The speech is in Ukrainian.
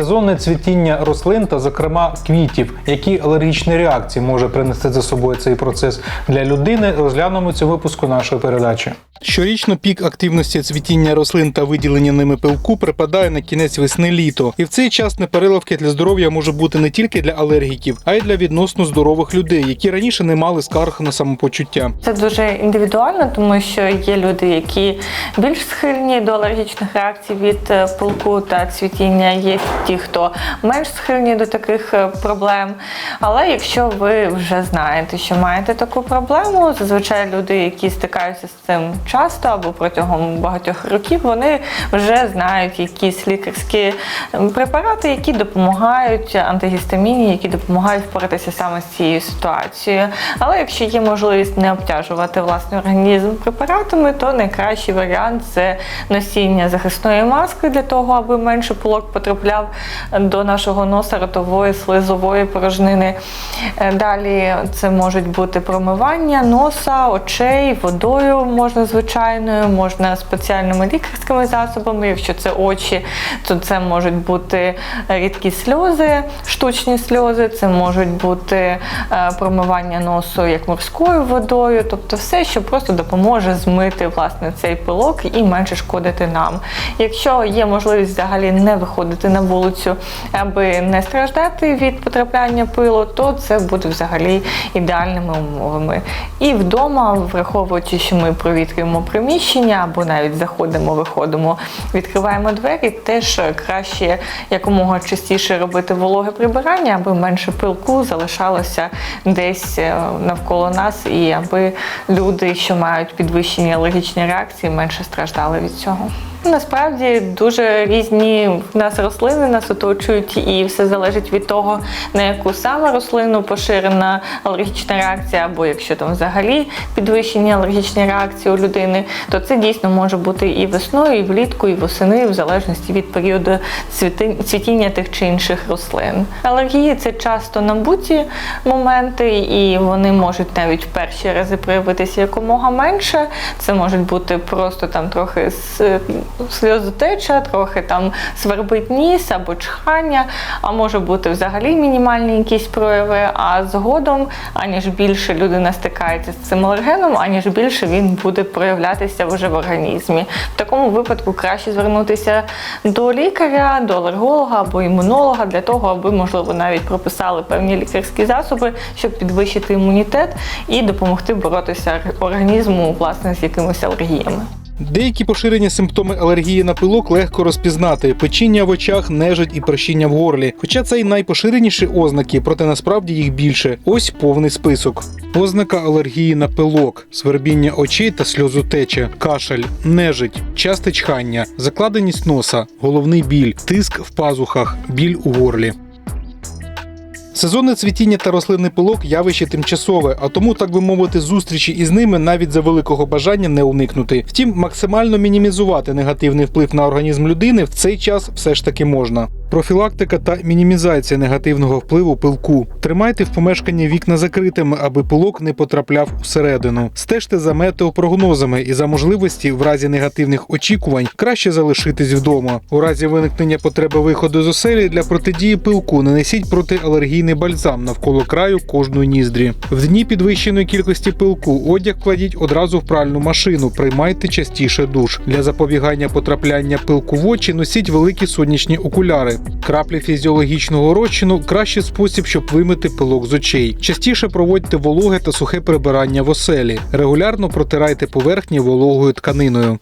Сезонне цвітіння рослин та, зокрема, квітів, які алергічні реакції може принести за собою цей процес для людини, розглянемо цьому випуску нашої передачі. Щорічно пік активності цвітіння рослин та виділення ними пилку припадає на кінець весни-літо, і в цей час непереливки для здоров'я може бути не тільки для алергіків, а й для відносно здорових людей, які раніше не мали скарг на самопочуття. Це дуже індивідуально, тому що є люди, які більш схильні до алергічних реакцій від е, пилку та цвітіння. Є ті, хто менш схильні до таких е, проблем. Але якщо ви вже знаєте, що маєте таку проблему, зазвичай люди, які стикаються з цим часто або протягом багатьох років, вони вже знають якісь лікарські препарати, які допомагають антигістаміні, які допомагають впоратися саме з цією ситуацією. Але якщо є можливість не обтяжувати власний організм препаратами, то найкращий варіант це носіння захисної маски для того, аби менше пилок потрапляв до нашого носа, ротової, слизової порожнини. Е, Далі це можуть бути промивання носа, очей, водою можна звичайною, можна спеціальними лікарськими засобами. Якщо це очі, то це можуть бути рідкі сльози, штучні сльози, це можуть бути е, промивання носу як морською водою, тобто все, що просто допоможе змити власне цей пилок і менше шкодити нам. Якщо є можливість взагалі не виходити на вулицю, аби не страждати від потрапляння пилу, то це буде взагалі ідеальними умовами. І вдома, враховуючи, що ми провітрюємо приміщення або навіть заходимо, виходимо, відкриваємо двері, теж краще якомога частіше робити вологе прибирання, аби менше пилку залишалося десь е, навколо нас, і аби люди, що мають підвищені алергічні реакції, менше страждали від цього. Насправді дуже різні в нас рослини нас оточують, і все залежить від того, на яку саме рослину поширена алергічна реакція, або якщо там взагалі підвищені алергічні реакції у людини, то це дійсно може бути і весною, і влітку, і восени, в залежності від періоду цвітіння тих чи інших рослин. Алергії це часто набуті моменти, і вони можуть навіть в перші рази проявитися якомога менше. Це можуть бути просто там трохи с- сльозотеча, трохи там свербить ніс або чхання, а може бути взагалі мінімальні якісь прояви. А згодом, аніж більше людина стикається з цим алергеном, аніж більше він буде проявлятися вже в організмі. В такому випадку краще звернутися до лікаря, до алерголога або імунолога для того, аби можливо навіть прописали певні лікарські засоби, щоб підвищити імунітет і допомогти боротися організму власне з якимись алергіями. Деякі поширені симптоми алергії на пилок легко розпізнати: печіння в очах, нежить і прощіння в горлі. Хоча це й найпоширеніші ознаки, проте насправді їх більше. Ось повний список. Ознака алергії на пилок, свербіння очей та сльозотеча, кашель, нежить, часте чхання, закладеність носа, головний біль, тиск в пазухах, біль у горлі. Сезонне цвітіння та рослинний пилок явище тимчасове, а тому, так би мовити, зустрічі із ними навіть за великого бажання не уникнути. Втім, максимально мінімізувати негативний вплив на організм людини в цей час все ж таки можна. Профілактика та мінімізація негативного впливу пилку. Тримайте в помешканні вікна закритими, аби пилок не потрапляв усередину. Стежте за метеопрогнозами і за можливості, в разі негативних очікувань, краще залишитись вдома. У разі виникнення потреби виходу з оселі для протидії пилку нанесіть протиалергійний бальзам навколо краю кожної ніздрі. В дні підвищеної кількості пилку одяг кладіть одразу в пральну машину. Приймайте частіше душ. Для запобігання потрапляння пилку в очі носіть великі сонячні окуляри. Краплі фізіологічного розчину кращий спосіб, щоб вимити пилок з очей. Частіше проводьте вологе та сухе прибирання в оселі. Регулярно протирайте поверхні вологою тканиною.